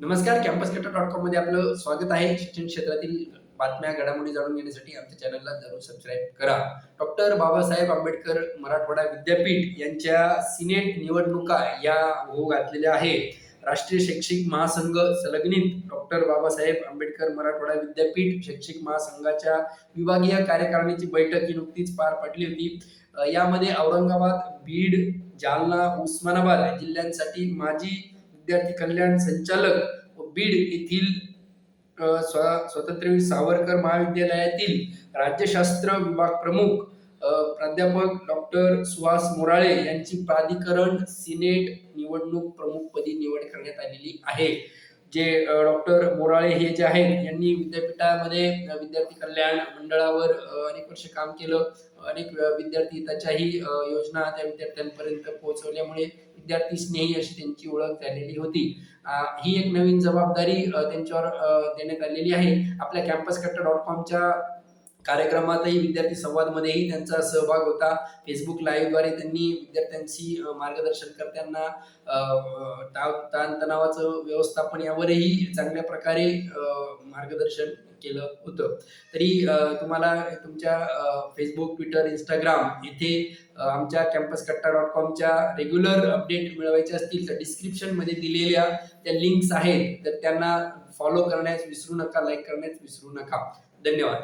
नमस्कार कॅम्पस कट्टा डॉट कॉममध्ये आपलं स्वागत आहे. शिक्षण क्षेत्रातील बातम्या घडामोडी जाणून घेण्यासाठी आमच्या चॅनलला जरूर सबस्क्राईब करा. डॉक्टर बाबासाहेब आंबेडकर मराठवाडा विद्यापीठ यांच्या सिनेट निवडणुका या होऊ घातलेल्या आहेत. राष्ट्रीय शैक्षिक महासंघ संलग्नित डॉक्टर बाबासाहेब आंबेडकर मराठवाडा विद्यापीठ शैक्षिक महासंघाच्या विभागीय कार्यकारिणीची बैठक ही नुकतीच पार पडली होती. यामध्ये औरंगाबाद बीड जालना उस्मानाबाद जिल्ह्यांसाठी माजी विद्यार्थी कल्याण संचालक व बीड येथील अ, स्वातंत्र्यवीर सावरकर महाविद्यालयातील राज्यशास्त्र विभाग प्रमुख प्राध्यापक डॉक्टर सुहास मोराळे यांची प्राधिकरण सिनेट निवडणूक प्रमुखपदी निवड करण्यात आलेली आहे. जे डॉक्टर मोराळे हे जे आहेत यांनी विद्यापीठामध्ये विद्यार्थी कल्याण मंडळावर अनेक वर्ष काम केलं. अनेक विद्यार्थी हिताच्याही योजना त्या विद्यार्थ्यांपर्यंत पोहोचवल्यामुळे विद्यार्थी स्नेही अशी त्यांची ओळख झालेली होती. ही एक नवीन जबाबदारी त्यांच्यावर देण्यात आलेली आहे. आपल्या कॅम्पस कट्टा डॉट कॉमच्या कार्यक्रमातही विद्यार्थी संवादमध्येही त्यांचा सहभाग होता. फेसबुक लाईव्हद्वारे त्यांनी विद्यार्थ्यांशी मार्गदर्शन करताना ताणतणावाचं व्यवस्थापन यावरही चांगल्या प्रकारे मार्गदर्शन केलं होतं. तरी तुम्हाला तुमच्या फेसबुक ट्विटर इंस्टाग्राम येथे आमच्या कॅम्पस कट्टा डॉट कॉमच्या रेग्युलर अपडेट मिळवायचे असतील तर डिस्क्रिप्शनमध्ये दिलेल्या त्या लिंक्स आहेत. तर त्यांना फॉलो करण्यास विसरू नका लाईक करण्यास विसरू नका. धन्यवाद.